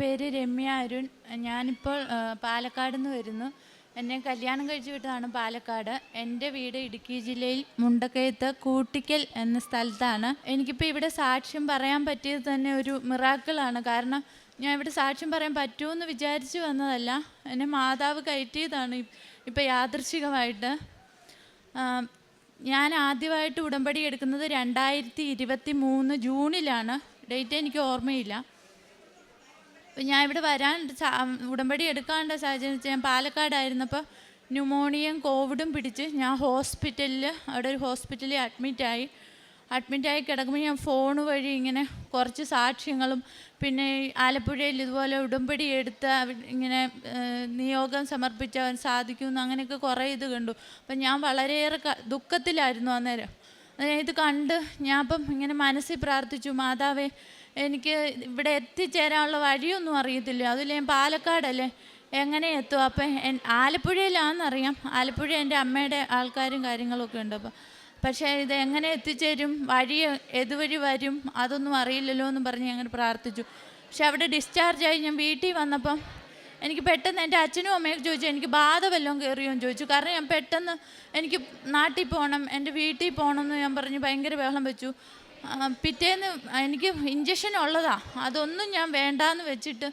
പേര് രമ്യ അരുൺ. ഞാനിപ്പോൾ പാലക്കാട് നിന്ന് വരുന്നു. എന്നെ കല്യാണം കഴിച്ചു വിട്ടതാണ് പാലക്കാട്. എന്റെ വീട് ഇടുക്കി ജില്ലയിൽ മുണ്ടക്കയത്ത് കൂട്ടിക്കൽ എന്ന സ്ഥലത്താണ്. എനിക്കിപ്പോൾ ഇവിടെ സാക്ഷ്യം പറയാൻ പറ്റിയത് തന്നെ ഒരു മിറാക്കിളാണ്. കാരണം ഞാൻ ഇവിടെ സാക്ഷ്യം പറയാൻ പറ്റുമെന്ന് വിചാരിച്ചു വന്നതല്ല. എന്നെ മാതാവ് കയറ്റിയതാണ് ഇപ്പം യാദൃശികമായിട്ട്. ഞാൻ ആദ്യമായിട്ട് ഉടമ്പടി എടുക്കുന്നത് രണ്ടായിരത്തി ഇരുപത്തി മൂന്ന് ജൂണിലാണ്. ഡേറ്റ് എനിക്ക് ഓർമ്മയില്ല. ഞാൻ ഇവിടെ വരാൻ ഉടമ്പടി എടുക്കാണ്ട സാഹചര്യം ഞാൻ പാലക്കാടായിരുന്നപ്പോൾ ന്യൂമോണിയയും കോവിഡും പിടിച്ച് ഞാൻ ഹോസ്പിറ്റലിൽ അവിടെ ഒരു ഹോസ്പിറ്റലിൽ അഡ്മിറ്റായി അഡ്മിറ്റായി കിടക്കുമ്പോൾ ഞാൻ ഫോൺ വഴി ഇങ്ങനെ കുറച്ച് സാക്ഷ്യങ്ങളും പിന്നെ ആലപ്പുഴയിൽ ഇതുപോലെ ഉടമ്പടി എടുത്ത് ഇങ്ങനെ നിയോഗം സമർപ്പിച്ചവൻ സാധിക്കുമെന്ന് അങ്ങനെയൊക്കെ കുറേ ഇത് കണ്ടു. അപ്പം ഞാൻ വളരെയേറെ ദുഃഖത്തിലായിരുന്നു അന്നേരം. ഇത് കണ്ട് ഞാൻ അപ്പം ഇങ്ങനെ മനസ്സിൽ പ്രാർത്ഥിച്ചു മാതാവേ എനിക്ക് ഇവിടെ എത്തിച്ചേരാനുള്ള വഴിയൊന്നും അറിയത്തില്ല. അതിൽ ഞാൻ പാലക്കാടല്ലേ? എങ്ങനെ എത്തും? അപ്പം ആലപ്പുഴയിലാണെന്നറിയാം. ആലപ്പുഴ എന്റെ അമ്മയുടെ ആൾക്കാരും കാര്യങ്ങളൊക്കെ ഉണ്ട്. അപ്പം പക്ഷേ ഇത് എങ്ങനെ എത്തിച്ചേരും? വഴി ഏതുവഴി വരും? അതൊന്നും അറിയില്ലല്ലോ എന്ന് പറഞ്ഞ് ഞങ്ങൾ പ്രാർത്ഥിച്ചു. പക്ഷെ അവിടെ ഡിസ്ചാർജായി ഞാൻ വീട്ടിൽ വന്നപ്പം എനിക്ക് പെട്ടെന്ന് എന്റെ അച്ഛനും അമ്മയൊക്കെ ചോദിച്ചു എനിക്ക് ബാധ വല്ലതും കയറിയോ? എന്ന് ചോദിച്ചു. കാരണം ഞാൻ പെട്ടെന്ന് എനിക്ക് നാട്ടിൽ പോകണം എന്റെ വീട്ടിൽ പോകണം എന്ന് ഞാൻ പറഞ്ഞ് ഭയങ്കര ബഹളം വെച്ചു. പിറ്റേന്ന് എനിക്ക് ഇഞ്ചക്ഷൻ ഉള്ളതാ. അതൊന്നും ഞാൻ വേണ്ടാന്ന് വെച്ചിട്ട്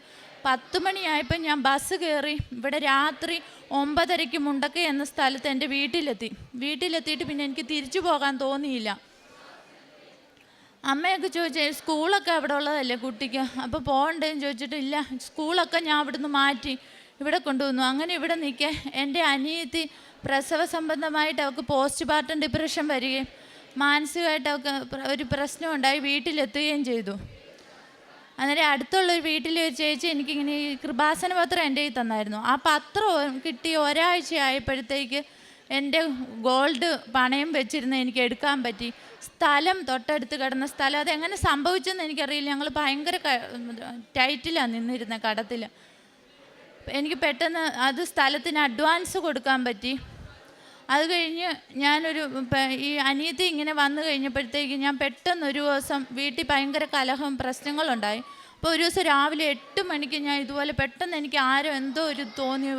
പത്ത് മണിയായപ്പോൾ ഞാൻ ബസ് കയറി ഇവിടെ രാത്രി ഒമ്പതരയ്ക്ക് മുണ്ടക്ക എന്ന സ്ഥലത്ത് എന്റെ വീട്ടിലെത്തി. വീട്ടിലെത്തിയിട്ട് പിന്നെ എനിക്ക് തിരിച്ചു പോകാൻ തോന്നിയില്ല. അമ്മയൊക്കെ ചോദിച്ചു സ്കൂളൊക്കെ അവിടെ ഉള്ളതല്ലേ കുട്ടിക്ക്? അപ്പോൾ പോകണ്ടേന്ന് ചോദിച്ചിട്ട് ഇല്ല സ്കൂളൊക്കെ ഞാൻ അവിടുന്ന് മാറ്റി ഇവിടെ കൊണ്ടുവന്നു. അങ്ങനെ ഇവിടെ നിൽക്കെ. എന്റെ അനിയത്തി പ്രസവ സംബന്ധമായിട്ട് അവൾക്ക് പോസ്റ്റ് പാർട്ടം ഡിപ്രഷൻ വരികയും മാനസികമായിട്ട് അവൾക്ക് ഒരു പ്രശ്നം ഉണ്ടായി വീട്ടിലെത്തുകയും ചെയ്തു. അന്നേരം അടുത്തുള്ള ഒരു വീട്ടിൽ ഒരു ചേച്ചി എനിക്കിങ്ങനെ ഈ കൃപാസന പത്രം എന്റെ കയ്യിൽ തന്നായിരുന്നു. ആ പത്രം കിട്ടി ഒരാഴ്ച ആയപ്പോഴത്തേക്ക് എന്റെ ഗോൾഡ് പണയം വെച്ചിരുന്ന് എനിക്ക് എടുക്കാൻ പറ്റി. സ്ഥലം തൊട്ടടുത്ത് കിടന്ന സ്ഥലം. അതെങ്ങനെ സംഭവിച്ചെന്ന് എനിക്കറിയില്ല. ഞങ്ങൾ ഭയങ്കര ടൈറ്റിലാണ് നിന്നിരുന്ന കടത്തിൽ എനിക്ക് പെട്ടെന്ന് അത് സ്ഥലത്തിന് അഡ്വാൻസ് കൊടുക്കാൻ പറ്റി. അത് കഴിഞ്ഞ് ഞാനൊരു ഈ അനിയത്തി ഇങ്ങനെ വന്നു കഴിഞ്ഞപ്പോഴത്തേക്ക് ഞാൻ പെട്ടെന്ന് ഒരു ദിവസം വീട്ടിൽ ഭയങ്കര കലഹം പ്രശ്നങ്ങളുണ്ടായി. അപ്പോൾ ഒരു ദിവസം രാവിലെ എട്ട് മണിക്ക് ഞാൻ ഇതുപോലെ പെട്ടെന്ന് എനിക്ക് ആരോ എന്തോ ഒരു തോന്നി.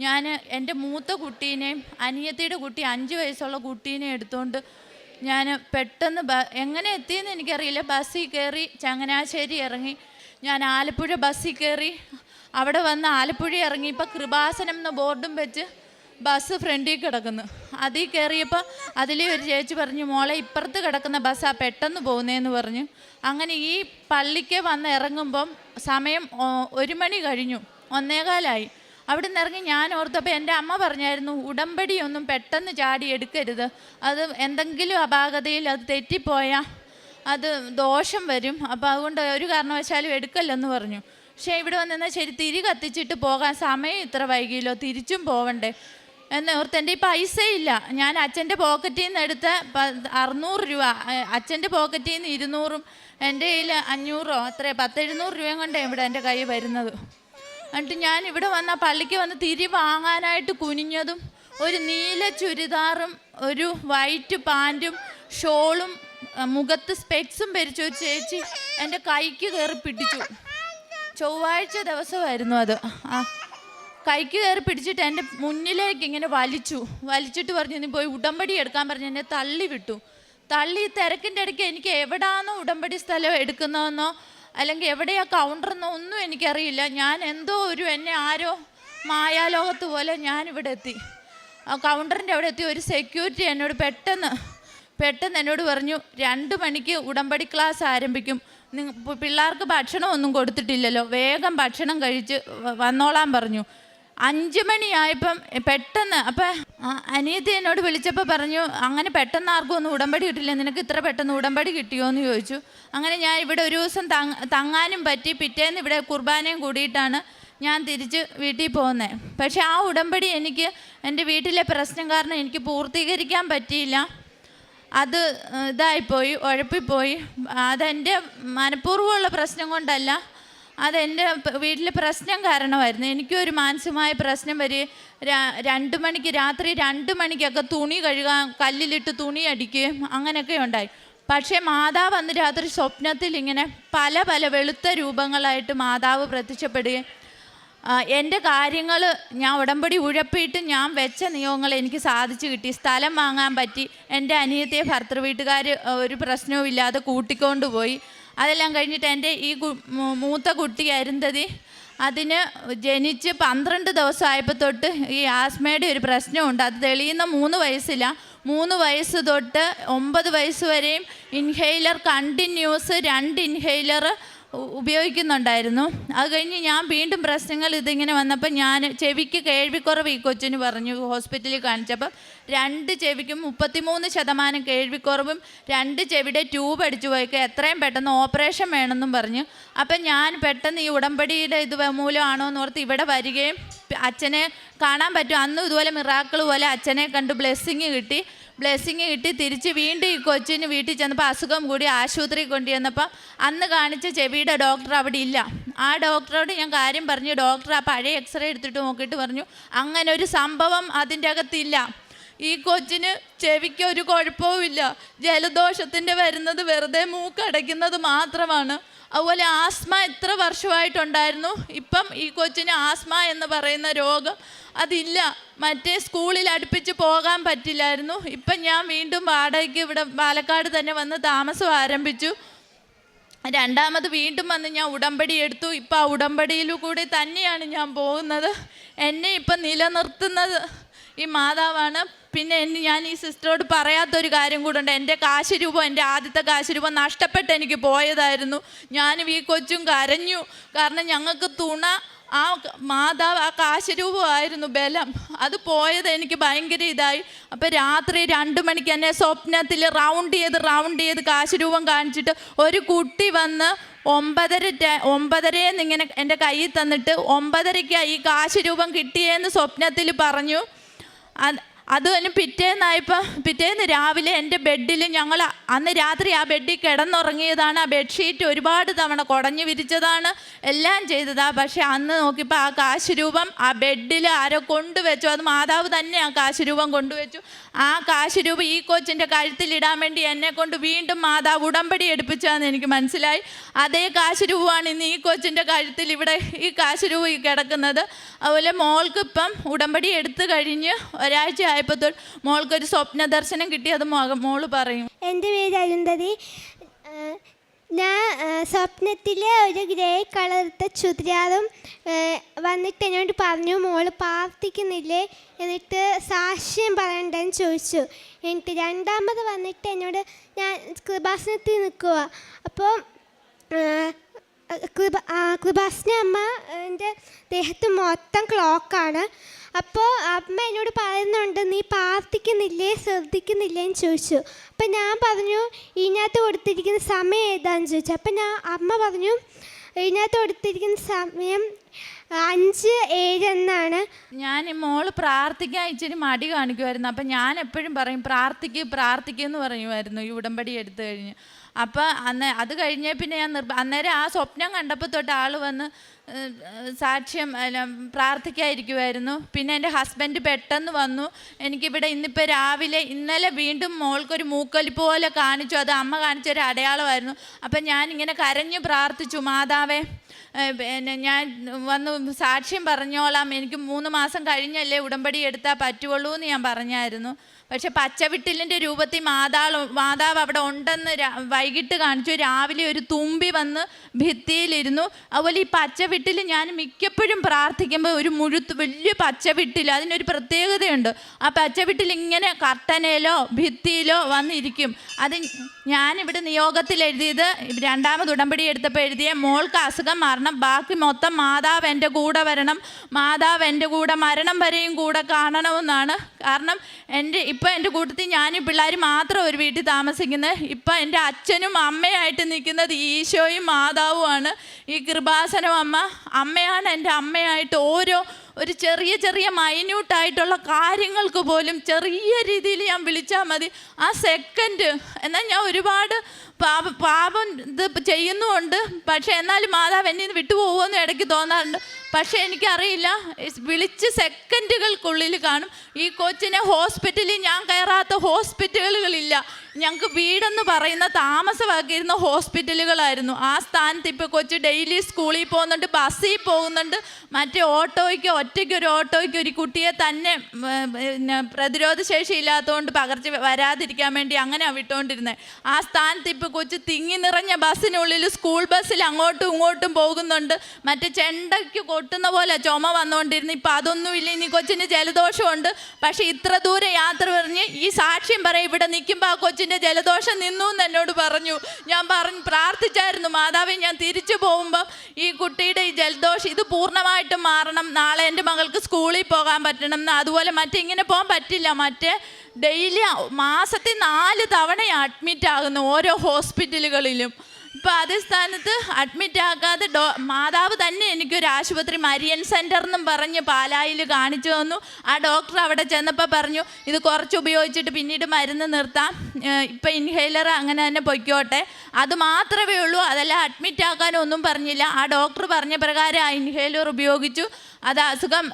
ഞാൻ എന്റെ മൂത്ത കുട്ടീനെയും അനിയത്തിയുടെ കുട്ടി അഞ്ച് വയസ്സുള്ള കുട്ടീനെ എടുത്തുകൊണ്ട് ഞാൻ പെട്ടെന്ന് ബ എങ്ങനെ എത്തിയെന്ന് എനിക്കറിയില്ല. ബസ്സിൽ കയറി ചങ്ങനാശ്ശേരി ഇറങ്ങി. ഞാൻ ആലപ്പുഴ ബസ്സിൽ കയറി. അവിടെ വന്ന് ആലപ്പുഴ ഇറങ്ങി. ഇപ്പം കൃപാസനം എന്ന ബോർഡും വെച്ച് ബസ് ഫ്രണ്ടിൽ കിടക്കുന്നു. അതിൽ കയറിയപ്പോൾ അതിലെ ഒരു ചേച്ചി പറഞ്ഞു മോളെ ഇപ്പുറത്ത് കിടക്കുന്ന ബസ്സാ പെട്ടെന്ന് പോകുന്നതെന്ന് പറഞ്ഞു. അങ്ങനെ ഈ പള്ളിക്ക് വന്ന് ഇറങ്ങുമ്പം സമയം ഒരു മണി കഴിഞ്ഞു. ഒന്നേകാലായി. അവിടെ നിന്ന് ഇറങ്ങി ഞാൻ ഓർത്തപ്പോൾ എന്റെ അമ്മ പറഞ്ഞായിരുന്നു ഉടമ്പടിയൊന്നും പെട്ടെന്ന് ചാടി എടുക്കരുത്. അത് എന്തെങ്കിലും അപാകതയിൽ അത് തെറ്റിപ്പോയാൽ അത് ദോഷം വരും. അപ്പോൾ അതുകൊണ്ട് ഒരു കാരണവശാലും എടുക്കല്ലെന്ന് പറഞ്ഞു. പക്ഷേ ഇവിടെ വന്നാൽ ശരി തിരി കത്തിച്ചിട്ട് പോകാൻ സമയം ഇത്ര വൈകിയല്ലോ തിരിച്ചും പോവണ്ടേ? എന്ന് ഓർത്ത് എന്റെ ഈ പൈസ ഇല്ല ഞാൻ അച്ഛന്റെ പോക്കറ്റിൽ നിന്ന് എടുത്ത അറുന്നൂറ് രൂപ അച്ഛന്റെ പോക്കറ്റിൽ നിന്ന് ഇരുന്നൂറും എന്റെ കയ്യിൽ അഞ്ഞൂറോ അത്രേ പത്തെഴുന്നൂറ് രൂപയും കൊണ്ടേ ഇവിടെ എന്റെ കൈ വരുന്നത്. എന്നിട്ട് ഞാൻ ഇവിടെ വന്ന പള്ളിക്ക് വന്ന് തിരി വാങ്ങാനായിട്ട് കുനിഞ്ഞതും ഒരു നീല ചുരിദാറും ഒരു വൈറ്റ് പാന്റും ഷോളും മുഖത്ത് സ്പെക്സും ഭരിച്ചു ചേച്ചി എന്റെ കൈക്ക് കയറി പിടിച്ചു. ചൊവ്വാഴ്ച ദിവസമായിരുന്നു അത്. ആ കൈക്ക് കയറി പിടിച്ചിട്ട് എന്റെ മുന്നിലേക്ക് ഇങ്ങനെ വലിച്ചു. വലിച്ചിട്ട് പറഞ്ഞു നീ പോയി ഉടമ്പടി എടുക്കാൻ പറഞ്ഞു എന്നെ തള്ളി വിട്ടു. തള്ളി തിരക്കിന്റെ ഇടയ്ക്ക് എനിക്ക് എവിടാന്നോ ഉടമ്പടി സ്ഥലം എടുക്കുന്നതെന്നോ അല്ലെങ്കിൽ എവിടെയാ കൗണ്ടറെന്നോ ഒന്നും എനിക്കറിയില്ല. ഞാൻ എന്തോ ഒരു എന്നെ ആരോ മായാലോകത്ത് പോലെ ഞാനിവിടെ എത്തി. ആ കൗണ്ടറിന്റെ അവിടെ എത്തി. ഒരു സെക്യൂരിറ്റി എന്നോട് പെട്ടെന്ന് പെട്ടെന്ന് എന്നോട് പറഞ്ഞു രണ്ട് മണിക്ക് ഉടമ്പടി ക്ലാസ് ആരംഭിക്കും. പിള്ളേർക്ക് ഭക്ഷണം ഒന്നും കൊടുത്തിട്ടില്ലല്ലോ. വേഗം ഭക്ഷണം കഴിച്ച് വന്നോളാൻ പറഞ്ഞു. അഞ്ച് മണിയായപ്പം പെട്ടെന്ന് അപ്പം അനിയത്തി എന്നോട് വിളിച്ചപ്പോൾ പറഞ്ഞു അങ്ങനെ പെട്ടെന്ന് ആർക്കും ഒന്നും ഉടമ്പടി കിട്ടില്ല നിനക്ക് ഇത്ര പെട്ടെന്ന് ഉടമ്പടി കിട്ടിയോ എന്ന് ചോദിച്ചു. അങ്ങനെ ഞാൻ ഇവിടെ ഒരു ദിവസം തങ് തങ്ങാനും പറ്റി പിറ്റേന്ന് ഇവിടെ കുർബാനയും കൂടിയിട്ടാണ് ഞാൻ തിരിച്ച് വീട്ടിൽ പോകുന്നത് പക്ഷെ ആ ഉടമ്പടി എനിക്ക് എന്റെ വീട്ടിലെ പ്രശ്നം കാരണം എനിക്ക് പൂർത്തീകരിക്കാൻ പറ്റിയില്ല. അത് ഇതായിപ്പോയി ഉഴപ്പിപ്പോയി. അതെന്റെ മനഃപൂർവമുള്ള പ്രശ്നം കൊണ്ടല്ല അതെന്റെ വീട്ടിലെ പ്രശ്നം കാരണമായിരുന്നു. എനിക്കൊരു മാനസികമായ പ്രശ്നം വരെ രണ്ട് മണിക്ക് രാത്രി രണ്ട് മണിക്കൊക്കെ തുണി കഴുകാൻ കല്ലിലിട്ട് തുണി അടിക്കുകയും അങ്ങനെയൊക്കെ ഉണ്ടായി. പക്ഷേ മാതാവ് അന്ന് രാത്രി സ്വപ്നത്തിൽ ഇങ്ങനെ പല പല വെളുത്ത രൂപങ്ങളായിട്ട് മാതാവ് പ്രത്യക്ഷപ്പെടുകയും എന്റെ കാര്യങ്ങൾ ഞാൻ ഉടമ്പടി ഉഴപ്പിയിട്ട് ഞാൻ വെച്ച നിയമങ്ങൾ എനിക്ക് സാധിച്ചു കിട്ടി. സ്ഥലം വാങ്ങാൻ പറ്റി. എന്റെ അനിയത്തെ ഭർത്തൃ വീട്ടുകാർ ഒരു പ്രശ്നവും ഇല്ലാതെ കൂട്ടിക്കൊണ്ട് പോയി. അതെല്ലാം കഴിഞ്ഞിട്ട് എന്റെ ഈ മൂത്ത കുട്ടി അരുന്ധതി അതിന് ജനിച്ച് പന്ത്രണ്ട് ദിവസമായപ്പോൾ തൊട്ട് ഈ ആസ്മയുടെ ഒരു പ്രശ്നമുണ്ട്. അത് തെളിയുന്ന മൂന്ന് വയസ്സില്ല മൂന്ന് വയസ്സ് തൊട്ട് ഒമ്പത് വയസ്സ് വരെയും ഇൻഹെയിലർ കണ്ടിന്യൂസ് രണ്ട് ഇൻഹെയിലർ ഉപയോഗിക്കുന്നുണ്ടായിരുന്നു. അത് കഴിഞ്ഞ് ഞാൻ വീണ്ടും പ്രശ്നങ്ങൾ ഇതിങ്ങനെ വന്നപ്പോൾ ഞാൻ ചെവിക്ക് കേൾവിക്കുറവ് ഈ കൊച്ചിന് പറഞ്ഞു ഹോസ്പിറ്റലിൽ കാണിച്ചപ്പം രണ്ട് ചെവിക്കും മുപ്പത്തിമൂന്ന് ശതമാനം കേൾവിക്കുറവും രണ്ട് ചെവിടെ ട്യൂബ് അടിച്ചു പോയിക്കുക എത്രയും പെട്ടെന്ന് ഓപ്പറേഷൻ വേണമെന്നും പറഞ്ഞു. അപ്പം ഞാൻ പെട്ടെന്ന് ഈ ഉടമ്പടിയുടെ ഇത് മൂലമാണോ എന്ന് ഓർത്ത് ഇവിടെ വരികയും പ് അച്ഛനെ കാണാൻ പറ്റും. അന്നും ഇതുപോലെ മിറാക്കിൾ പോലെ അച്ഛനെ കണ്ട് ബ്ലെസ്സിങ് കിട്ടി. ബ്ലെസ്സിങ് കിട്ടി. തിരിച്ച് വീണ്ടും ഈ കൊച്ചിന് വീട്ടിൽ ചെന്നപ്പോൾ അസുഖം കൂടി ആശുപത്രി കൊണ്ടുചെന്നപ്പോൾ അന്ന് കാണിച്ച ചെവിയുടെ ഡോക്ടർ അവിടെ ഇല്ല. ആ ഡോക്ടറോട് ഞാൻ കാര്യം പറഞ്ഞു. ഡോക്ടർ ആ പഴയ എക്സ്റേ എടുത്തിട്ട് നോക്കിയിട്ട് പറഞ്ഞു അങ്ങനെ ഒരു സംഭവം അതിന്റെ അകത്തില്ല. ഈ കൊച്ചിന് ചെവിക്ക് ഒരു കുഴപ്പവുമില്ല ജലദോഷത്തിന്റെ വരുന്നത് വെറുതെ മൂക്കടയ്ക്കുന്നത് മാത്രമാണ്. അതുപോലെ ആസ്മ എത്ര വർഷമായിട്ടുണ്ടായിരുന്നു. ഇപ്പം ഈ കൊച്ചിന് ആസ്മ എന്ന് പറയുന്ന രോഗം അതില്ല. മറ്റേ സ്കൂളിൽ അടുപ്പിച്ച് പോകാൻ പറ്റില്ലായിരുന്നു. ഇപ്പം ഞാൻ വീണ്ടും വാടകയ്ക്ക് ഇവിടെ പാലക്കാട് തന്നെ വന്ന് താമസം ആരംഭിച്ചു. രണ്ടാമത് വീണ്ടും വന്ന് ഞാൻ ഉടമ്പടി എടുത്തു. ഇപ്പം ആ ഉടമ്പടിയിലൂടെ തന്നെയാണ് ഞാൻ പോകുന്നത്. എന്നെ ഇപ്പം നിലനിർത്തുന്നത്. ഈ മാതാവാണ്. പിന്നെ എന്നെ ഞാൻ ഈ സിസ്റ്ററോട് പറയാത്തൊരു കാര്യം കൂടെ എന്റെ കാശ് രൂപം എന്റെ ആദ്യത്തെ കാശ് രൂപം നഷ്ടപ്പെട്ട് എനിക്ക് പോയതായിരുന്നു. ഞാനും ഈ കൊച്ചും കരഞ്ഞു. കാരണം ഞങ്ങൾക്ക് തുണ ആ മാതാവ് ആ കാശരൂപമായിരുന്നു ബലം. അത് പോയത് എനിക്ക് ഭയങ്കര ഇതായി. അപ്പം രാത്രി രണ്ട് മണിക്ക് എന്നെ സ്വപ്നത്തിൽ റൗണ്ട് ചെയ്ത് റൗണ്ട് ചെയ്ത് കാശരൂപം കാണിച്ചിട്ട് ഒരു കുട്ടി വന്ന് ഒമ്പതര ഒമ്പതരയെന്ന് ഇങ്ങനെ എന്റെ കയ്യിൽ തന്നിട്ട് ഒമ്പതരയ്ക്ക് ഈ കാശരൂപം കിട്ടിയേന്ന് സ്വപ്നത്തിൽ പറഞ്ഞു. അത് അത് തന്നെ പിറ്റേന്നായപ്പോൾ പിറ്റേന്ന് രാവിലെ എന്റെ ബെഡിൽ ഞങ്ങൾ അന്ന് രാത്രി ആ ബെഡിൽ കിടന്നുറങ്ങിയതാണ്. ആ ബെഡ്ഷീറ്റ് ഒരുപാട് തവണ കുടഞ്ഞു വിരിച്ചതാണ്. എല്ലാം ചെയ്തതാ. പക്ഷെ അന്ന് നോക്കിയപ്പോൾ ആ കാശ് രൂപം ആ ബെഡിൽ ആരോ കൊണ്ടുവച്ചു. അത് മാതാവ് തന്നെ ആ കാശ് രൂപം കൊണ്ടുവച്ചു. ആ കാശ് രൂപം ഈ കൊച്ചിന്റെ കഴുത്തിലിടാൻ വേണ്ടി എന്നെ കൊണ്ട് വീണ്ടും മാതാവ് ഉടമ്പടി എടുപ്പിച്ചാന്ന് എനിക്ക് മനസ്സിലായി. അതേ കാശ് രൂപമാണ് ഇന്ന് ഈ കൊച്ചിന്റെ കഴുത്തിൽ ഇവിടെ ഈ കാശ് കിടക്കുന്നത്. അതുപോലെ മോൾക്ക് ഇപ്പം ഉടമ്പടി എടുത്തു കഴിഞ്ഞ് ഒരാഴ്ച ആയപ്പോൾ മോൾക്കൊരു സ്വപ്ന ദർശനം കിട്ടി അത് മോൾ പറയും. എന്റെ പേര് അരുന്ധതി. ഞാൻ സ്വപ്നത്തിൽ ഒരു ഗ്രേ കളർത്ത ചുതിരാറും വന്നിട്ട് എന്നോട് പറഞ്ഞു മോൾ പ്രാർത്ഥിക്കുന്നില്ലേ? എന്നിട്ട് സാക്ഷ്യം പറയണ്ടെന്ന് ചോദിച്ചു. എന്നിട്ട് രണ്ടാമത് വന്നിട്ട് എന്നോട് ഞാൻ കൃപാസനത്തിൽ നിൽക്കുക അപ്പോൾ കൃപ കൃപാസന അമ്മ എന്റെ ദേഹത്ത് മൊത്തം ക്ലോക്കാണ്. അപ്പോൾ അമ്മ എന്നോട് പറയുന്നുണ്ട് നീ പ്രാർത്ഥിക്കുന്നില്ലേ? ശ്രദ്ധിക്കുന്നില്ലേ? എന്ന് ചോദിച്ചു. അപ്പം ഞാൻ പറഞ്ഞു ഇതിനകത്ത് കൊടുത്തിരിക്കുന്ന സമയം ഏതാന്ന് ചോദിച്ചു. അപ്പം ഞാൻ അമ്മ പറഞ്ഞു ഇതിനകത്ത് കൊടുത്തിരിക്കുന്ന സമയം അഞ്ച് ഏഴ് എന്നാണ്. ഞാൻ മോൾ പ്രാർത്ഥിക്കാൻ ഇച്ചിരി മടി കാണിക്കുമായിരുന്നു അപ്പം ഞാൻ എപ്പോഴും പറയും പ്രാർത്ഥിക്ക് പ്രാർത്ഥിക്കുക എന്ന് പറയുമായിരുന്നു ഈ ഉടമ്പടി എടുത്തു കഴിഞ്ഞ്. അപ്പം അന്ന് അത് കഴിഞ്ഞേ പിന്നെ ഞാൻ നിർബ അന്നേരം ആ സ്വപ്നം കണ്ടപ്പോൾ തൊട്ട് ആൾ വന്ന് സാക്ഷ്യം അല്ല, പ്രാർത്ഥിക്കാതിരിക്കുമായിരുന്നു പിന്നെ എന്റെ ഹസ്ബൻഡ് പെട്ടെന്ന് വന്നു. എനിക്കിവിടെ ഇന്നിപ്പോൾ രാവിലെ ഇന്നലെ വീണ്ടും മോൾക്കൊരു മൂക്കൊലി പോലെ കാണിച്ചു. അത് അമ്മ കാണിച്ചൊരു അടയാളമായിരുന്നു. അപ്പം ഞാനിങ്ങനെ കരഞ്ഞു പ്രാർത്ഥിച്ചു മാതാവേ പിന്നെ ഞാൻ വന്ന് സാക്ഷ്യം പറഞ്ഞോളാം. എനിക്ക് മൂന്ന് മാസം കഴിഞ്ഞല്ലേ ഉടമ്പടി എടുത്താൽ പറ്റുള്ളൂ എന്ന് ഞാൻ പറഞ്ഞായിരുന്നു. പക്ഷെ പച്ചവിട്ടിലിന്റെ രൂപത്തിൽ മാതാവ് മാതാവ് അവിടെ ഉണ്ടെന്ന് വൈകിട്ട് കാണിച്ചു. രാവിലെ ഒരു തുമ്പി വന്ന് ഭിത്തിയിലിരുന്നു. അതുപോലെ ഈ പച്ചവിട്ടിൽ ഞാൻ മിക്കപ്പോഴും പ്രാർത്ഥിക്കുമ്പോൾ ഒരു മുഴുത്ത് വലിയ പച്ചവിട്ടിൽ അതിനൊരു പ്രത്യേകതയുണ്ട്. ആ പച്ചവിട്ടിൽ ഇങ്ങനെ കർട്ടനയിലോ ഭിത്തിയിലോ വന്നിരിക്കും. അത് ഞാനിവിടെ നിയോഗത്തിൽ എഴുതിയത് രണ്ടാമത് ഉടമ്പടി എടുത്തപ്പോൾ എഴുതിയ മോൾക്ക് അസുഖം മാറണം ബാക്കി മൊത്തം മാതാവ് എന്റെ കൂടെ വരണം. മാതാവ് എന്റെ കൂടെ മരണം വരെയും കൂടെ കാണണമെന്നാണ്. കാരണം എന്റെ ഇപ്പം എന്റെ കൂട്ടത്തിൽ ഞാനും പിള്ളേർ മാത്രം ഒരു വീട്ടിൽ താമസിക്കുന്നത്. ഇപ്പം എന്റെ അച്ഛനും അമ്മയായിട്ട് നിൽക്കുന്നത് ഈശോയും മാതാവുമാണ്. ഈ കൃപാസനം അമ്മ അമ്മയാണ് എന്റെ അമ്മയായിട്ട് ഓരോ ഒരു ചെറിയ ചെറിയ മൈന്യൂട്ടായിട്ടുള്ള കാര്യങ്ങൾക്ക് പോലും ചെറിയ രീതിയിൽ ഞാൻ വിളിച്ചാൽ മതി. ആ സെക്കൻഡ് എന്നാൽ ഞാൻ ഒരുപാട് പാപ പാപം ഇത് ചെയ്യുന്നുമുണ്ട്. പക്ഷേ എന്നാലും മാതാവ് എന്നെ വിട്ടുപോകുമെന്ന് ഇടയ്ക്ക് തോന്നാറുണ്ട്. പക്ഷേ എനിക്കറിയില്ല. വിളിച്ച് സെക്കൻഡുകൾക്കുള്ളിൽ കാണും. ഈ കൊച്ചിനെ ഹോസ്പിറ്റലിൽ ഞാൻ കയറാത്ത ഹോസ്പിറ്റലുകളില്ല ഞങ്ങൾക്ക് വീടെന്ന് പറയുന്ന താമസമാക്കിയിരുന്ന ഹോസ്പിറ്റലുകളായിരുന്നു ആ സ്ഥാനത്ത് ഇപ്പോൾ കൊച്ച് ഡെയിലി സ്കൂളിൽ പോകുന്നുണ്ട് ബസ്സിൽ പോകുന്നുണ്ട്. മറ്റേ ഓട്ടോയ്ക്ക് ഒറ്റയ്ക്ക് ഒരു ഓട്ടോയ്ക്ക് ഒരു കുട്ടിയെ തന്നെ പ്രതിരോധ ശേഷി ഇല്ലാത്തതുകൊണ്ട് പകർച്ച വരാതിരിക്കാൻ വേണ്ടി അങ്ങനെ വിട്ടുകൊണ്ടിരുന്നത് ആ സ്ഥാനത്ത് ഇപ്പോൾ കൊച്ച് തിങ്ങി നിറഞ്ഞ ബസ്സിനുള്ളിൽ സ്കൂൾ ബസ്സിൽ അങ്ങോട്ടും ഇങ്ങോട്ടും പോകുന്നുണ്ട്. മറ്റേ ചെണ്ടയ്ക്ക് കൊട്ടുന്ന പോലെ ചുമ വന്നുകൊണ്ടിരുന്നു ഇപ്പം അതൊന്നുമില്ല ഇനി കൊച്ചിന് ജലദോഷമുണ്ട്. പക്ഷേ ഇത്ര ദൂരെ യാത്ര പറഞ്ഞ് ഈ സാക്ഷ്യം പറയും ഇവിടെ നിൽക്കുമ്പോൾ ആ കൊച്ചിന്റെ ജലദോഷം നിന്നു എന്ന് എന്നോട് പറഞ്ഞു. ഞാൻ പറഞ്ഞു പ്രാർത്ഥിച്ചായിരുന്നു. മാതാവെ ഞാൻ തിരിച്ചു പോകുമ്പോൾ ഈ കുട്ടിയുടെ ഈ ജലദോഷം ഇത് പൂർണമായിട്ടും മാറണം. നാളെ എന്റെ മകൾക്ക് സ്കൂളിൽ പോകാൻ പറ്റണം എന്ന് അതുപോലെ മറ്റേ ഇങ്ങനെ പോകാൻ പറ്റില്ല. മറ്റേ ഡെയിലി മാസത്തിൽ നാല് തവണ അഡ്മിറ്റ് ആകുന്നു ഓരോ ഹോസ്പിറ്റലുകളിലും. ഇപ്പം അതേ സ്ഥാനത്ത് അഡ്മിറ്റ് ആക്കാതെ ഡോ മാതാവ് തന്നെ എനിക്കൊരു ആശുപത്രി മരിയൻ സെന്റർ എന്നും പറഞ്ഞ് പാലായിൽ കാണിച്ചു തന്നു. ആ ഡോക്ടർ അവിടെ ചെന്നപ്പോൾ പറഞ്ഞു ഇത് കുറച്ച് ഉപയോഗിച്ചിട്ട് പിന്നീട് മരുന്ന് നിർത്താം. ഇപ്പം ഇൻഹേലർ അങ്ങനെ തന്നെ പൊയ്ക്കോട്ടെ. അത് മാത്രമേ ഉള്ളൂ. അതെല്ലാം അഡ്മിറ്റ് ആക്കാനൊന്നും പറഞ്ഞില്ല. ആ ഡോക്ടർ പറഞ്ഞ പ്രകാരം ആ ഇൻഹേലർ ഉപയോഗിച്ചു. അത് അസുഖം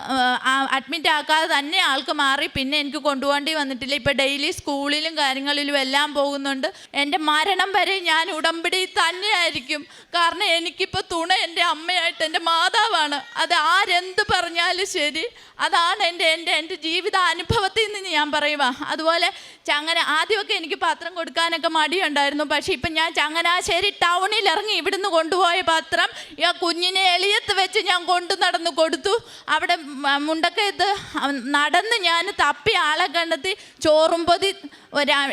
അഡ്മിറ്റ് ആക്കാതെ തന്നെ ആൾക്ക് മാറി. പിന്നെ എനിക്ക് കൊണ്ടുപോകേണ്ടി വന്നിട്ടില്ല. ഇപ്പം ഡെയിലി സ്കൂളിലും കാര്യങ്ങളിലും എല്ലാം പോകുന്നുണ്ട്. എന്റെ മരണം വരെ ഞാൻ ഉടമ്പടി തന്നെയായിരിക്കും. കാരണം എനിക്കിപ്പോൾ തുണ എന്റെ അമ്മയായിട്ട് എന്റെ മാതാവാണ്. അത് ആരെന്ത് പറഞ്ഞാലും ശരി. അതാണ് എന്റെ എന്റെ എന്റെ ജീവിത അനുഭവത്തിൽ നിന്ന് ഞാൻ പറയുക അതുപോലെ ചങ്ങന ആദ്യമൊക്കെ എനിക്ക് പത്രം കൊടുക്കാനൊക്കെ മടിയുണ്ടായിരുന്നു. പക്ഷേ ഇപ്പം ഞാൻ ചങ്ങനാശ്ശേരി ടൗണിൽ ഇറങ്ങി ഇവിടുന്ന് കൊണ്ടുപോയ പത്രം ഈ കുഞ്ഞിനെ എളിയത്ത് വെച്ച് ഞാൻ കൊണ്ടു നടന്ന് കൊടുത്തു. അവിടെ മുണ്ടൊക്കെ മുണ്ടക്കയത്ത് നടന്ന് ഞാൻ തപ്പി ആളെ കണ്ടെത്തി ചോറും പൊതി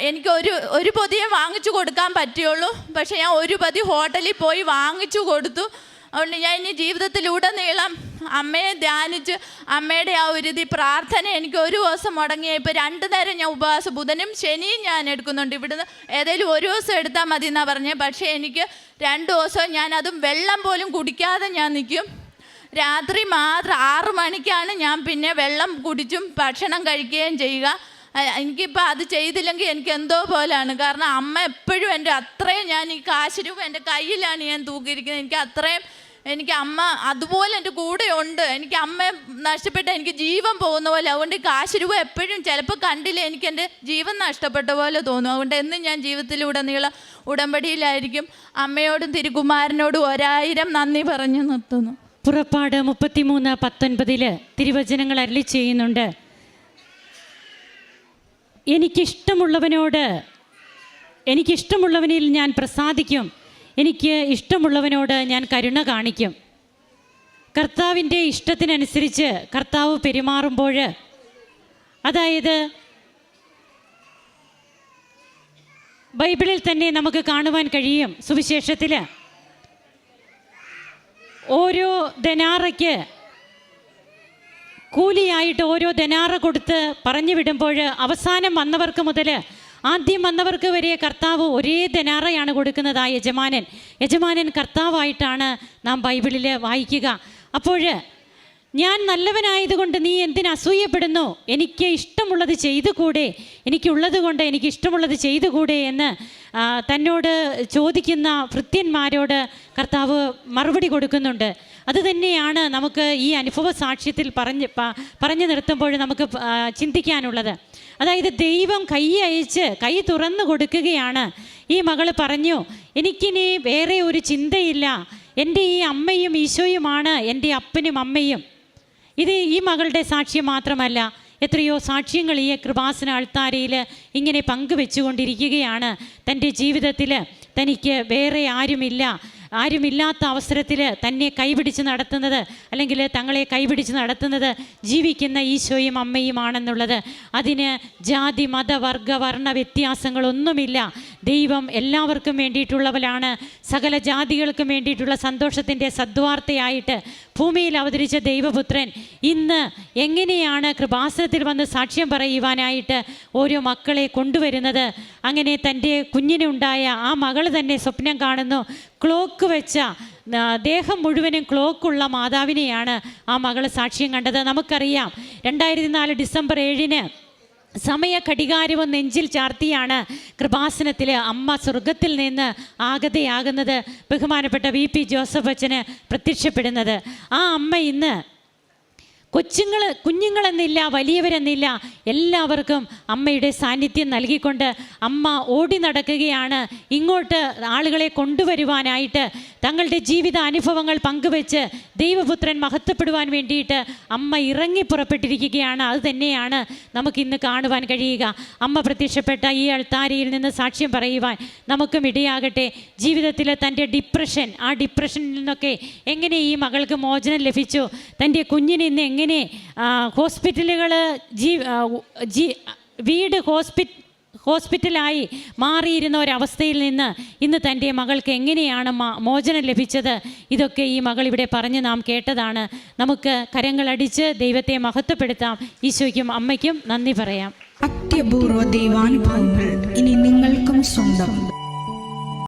എനിക്ക് ഒരു ഒരു പൊതിയെ വാങ്ങിച്ചു കൊടുക്കാൻ പറ്റുള്ളൂ. പക്ഷേ ഞാൻ ഒരു പതി ഹോട്ടലിൽ പോയി വാങ്ങിച്ചു കൊടുത്തു. അതുകൊണ്ട് ഞാൻ ഇനി ജീവിതത്തിലുടനീളം അമ്മയെ ധ്യാനിച്ച് അമ്മയുടെ ആ ഒരു ഇത് പ്രാർത്ഥന എനിക്ക് ഒരു ദിവസം മുടങ്ങിയ ഇപ്പോൾ രണ്ട് നേരം ഞാൻ ഉപവാസ ബുധനും ശനിയും ഞാൻ എടുക്കുന്നുണ്ട്. ഇവിടുന്ന് ഏതെങ്കിലും ഒരു ദിവസം എടുത്താൽ മതി എന്നാണ് പറഞ്ഞത് പക്ഷേ എനിക്ക് രണ്ട് ദിവസം ഞാൻ അതും വെള്ളം പോലും കുടിക്കാതെ ഞാൻ നിൽക്കും. രാത്രി മാത്രം ആറ് മണിക്കാണ് ഞാൻ പിന്നെ വെള്ളം കുടിച്ചും ഭക്ഷണം കഴിക്കുകയും ചെയ്യുക. എനിക്കിപ്പോൾ അത് ചെയ്തില്ലെങ്കിൽ എനിക്ക് എന്തോ പോലെയാണ് കാരണം അമ്മ എപ്പോഴും എന്റെ അത്രയും ഞാൻ ഈ കാശ് രൂപ എന്റെ കയ്യിലാണ് ഞാൻ തൂക്കിയിരിക്കുന്നത്. എനിക്ക് അത്രയും എനിക്ക് അമ്മ അതുപോലെ എന്റെ കൂടെ ഉണ്ട്. എനിക്ക് അമ്മ നഷ്ടപ്പെട്ട എനിക്ക് ജീവൻ പോകുന്ന പോലെ അതുകൊണ്ട് കാശ് രൂപ എപ്പോഴും ചിലപ്പോൾ കണ്ടില്ല എനിക്ക് എന്റെ ജീവൻ നഷ്ടപ്പെട്ട പോലെ തോന്നും. അതുകൊണ്ട് എന്നും ഞാൻ ജീവിതത്തിലുടനീളം ഉടമ്പടിയിലായിരിക്കും. അമ്മയോടും തിരുകുമാരനോടും ഒരായിരം നന്ദി പറഞ്ഞു നിർത്തുന്നു. പുറപ്പാട് മുപ്പത്തിമൂന്ന് പത്തൊൻപതിൽ തിരുവചനങ്ങൾ അരളി ചെയ്യുന്നുണ്ട്. എനിക്കിഷ്ടമുള്ളവനോട് എനിക്കിഷ്ടമുള്ളവനിൽ ഞാൻ പ്രസാദിക്കും. എനിക്ക് ഇഷ്ടമുള്ളവനോട് ഞാൻ കരുണ കാണിക്കും. കർത്താവിന്റെ ഇഷ്ടത്തിനനുസരിച്ച് കർത്താവ് പെരുമാറുമ്പോൾ അതായത് ബൈബിളിൽ തന്നെ നമുക്ക് കാണുവാൻ കഴിയും സുവിശേഷത്തിൽ ഓരോ ധനാറയ്ക്ക് കൂലിയായിട്ട് ഓരോ ധനാറ കൊടുത്ത് പറഞ്ഞു വിടുമ്പോൾ അവസാനം വന്നവർക്ക് മുതൽ ആദ്യം വന്നവർക്ക് വരെ കർത്താവ് ഒരേ ധനാറയാണ് കൊടുക്കുന്നത് ആ യജമാനൻ. യജമാനൻ കർത്താവായിട്ടാണ് നാം ബൈബിളിൽ വായിക്കുക. അപ്പോൾ ഞാൻ നല്ലവനായതുകൊണ്ട് നീ എന്തിന് അസൂയപ്പെടുന്നു? എനിക്ക് ഇഷ്ടമുള്ളത് ചെയ്തുകൂടെ? എനിക്കുള്ളത് കൊണ്ട് എനിക്ക് ഇഷ്ടമുള്ളത് ചെയ്തുകൂടെ എന്ന് തന്നോട് ചോദിക്കുന്ന ഭൃത്യന്മാരോട് കർത്താവ് മറുപടി കൊടുക്കുന്നുണ്ട്. അതുതന്നെയാണ് നമുക്ക് ഈ അനുഭവ സാക്ഷ്യത്തിൽ പറഞ്ഞ് പറഞ്ഞു നിർത്തുമ്പോൾ നമുക്ക് ചിന്തിക്കാനുള്ളത്. അതായത് ദൈവം കൈ അയച്ച് കൈ തുറന്നു കൊടുക്കുകയാണ്. ഈ മകൾ പറഞ്ഞു എനിക്കിനി വേറെ ഒരു ചിന്തയില്ല. എന്റെ ഈ അമ്മയും ഈശോയുമാണ് എന്റെ അപ്പനും അമ്മയും. ഇത് ഈ മകളുടെ സാക്ഷ്യം മാത്രമല്ല എത്രയോ സാക്ഷ്യങ്ങൾ ഈ കൃപാസന അൾത്താരയിൽ ഇങ്ങനെ പങ്കുവെച്ചുകൊണ്ടിരിക്കുകയാണ്. തന്റെ ജീവിതത്തിൽ തനിക്ക് വേറെ ആരുമില്ല. ആരുമില്ലാത്ത അവസരത്തിൽ തന്നെ കൈപിടിച്ച് നടത്തുന്നത് അല്ലെങ്കിൽ തങ്ങളെ കൈപിടിച്ച് നടത്തുന്നത് ജീവിക്കുന്ന ഈശോയും അമ്മയുമാണെന്നുള്ളത്. അതിന് ജാതി മത വർഗ വർണ വ്യത്യാസങ്ങളൊന്നുമില്ല. ദൈവം എല്ലാവർക്കും വേണ്ടിയിട്ടുള്ളവരാണ്. സകല ജാതികൾക്കും വേണ്ടിയിട്ടുള്ള സന്തോഷത്തിന്റെ സദ്വാർത്തയായിട്ട് ഭൂമിയിൽ അവതരിച്ച ദൈവപുത്രൻ ഇന്ന് എങ്ങനെയാണ് കൃപാസനത്തിൽ വന്ന് സാക്ഷ്യം പറയുവാനായിട്ട് ഓരോ മക്കളെ കൊണ്ടുവരുന്നത്? അങ്ങനെ തന്റെ കുഞ്ഞിനുണ്ടായ ആ മകൾ തന്നെ സ്വപ്നം കാണുന്നു. ക്ലോക്ക് വെച്ച ദേഹം മുഴുവനും ക്ലോക്കുള്ള മാതാവിനെയാണ് ആ മകൾ സാക്ഷ്യം കണ്ടത്. നമുക്കറിയാം രണ്ടായിരത്തി നാല് ഡിസംബർ ഏഴിന് സമയ ഘടികാരവും നെഞ്ചിൽ ചാർത്തിയാണ് കൃപാസനത്തിൽ അമ്മ സ്വർഗത്തിൽ നിന്ന് ആഗതയാകുന്നത്. ബഹുമാനപ്പെട്ട വി പി ജോസഫ് അച്ഛന് പ്രത്യക്ഷപ്പെടുന്നത്. ആ അമ്മ ഇന്ന് കൊച്ചുങ്ങൾ കുഞ്ഞുങ്ങളെന്നില്ല വലിയവരെന്നില്ല എല്ലാവർക്കും അമ്മയുടെ സാന്നിധ്യം നൽകിക്കൊണ്ട് അമ്മ ഓടി നടക്കുകയാണ്. ഇങ്ങോട്ട് ആളുകളെ കൊണ്ടുവരുവാനായിട്ട് തങ്ങളുടെ ജീവിത അനുഭവങ്ങൾ പങ്കുവെച്ച് ദൈവപുത്രൻ മഹത്വപ്പെടുവാൻ വേണ്ടിയിട്ട് അമ്മ ഇറങ്ങി പുറപ്പെട്ടിരിക്കുകയാണ്. അത് തന്നെയാണ് നമുക്കിന്ന് കാണുവാൻ കഴിയുക. അമ്മ പ്രത്യക്ഷപ്പെട്ട ഈ അൾത്താരയിൽ നിന്ന് സാക്ഷ്യം പറയുവാൻ നമുക്കും ഇടയാകട്ടെ. ജീവിതത്തിലെ തന്റെ ഡിപ്രഷൻ ആ ഡിപ്രഷനിൽ നിന്നൊക്കെ എങ്ങനെ ഈ മകൾക്ക് മോചനം ലഭിച്ചു? തന്റെ കുഞ്ഞിനെ ഇന്ന് എങ്ങനെ ഹോസ്പിറ്റലുകൾ ജീ ജീ വീട് ഹോസ്പിറ്റൽ ഹോസ്പിറ്റലായി മാറിയിരുന്ന ഒരവസ്ഥയിൽ നിന്ന് ഇന്ന് തന്റെ മകൾക്ക് എങ്ങനെയാണ് മോചനം ലഭിച്ചത്? ഇതൊക്കെ ഈ മകൾ ഇവിടെ പറഞ്ഞ് നാം കേട്ടതാണ്. നമുക്ക് കരങ്ങളടിച്ച് ദൈവത്തെ മഹത്വപ്പെടുത്താം. ഈശോയ്ക്കും അമ്മയ്ക്കും നന്ദി പറയാം. അത്യപൂർവ ദൈവാനുഭവങ്ങൾ ഇനി നിങ്ങൾക്കും സ്വന്തം.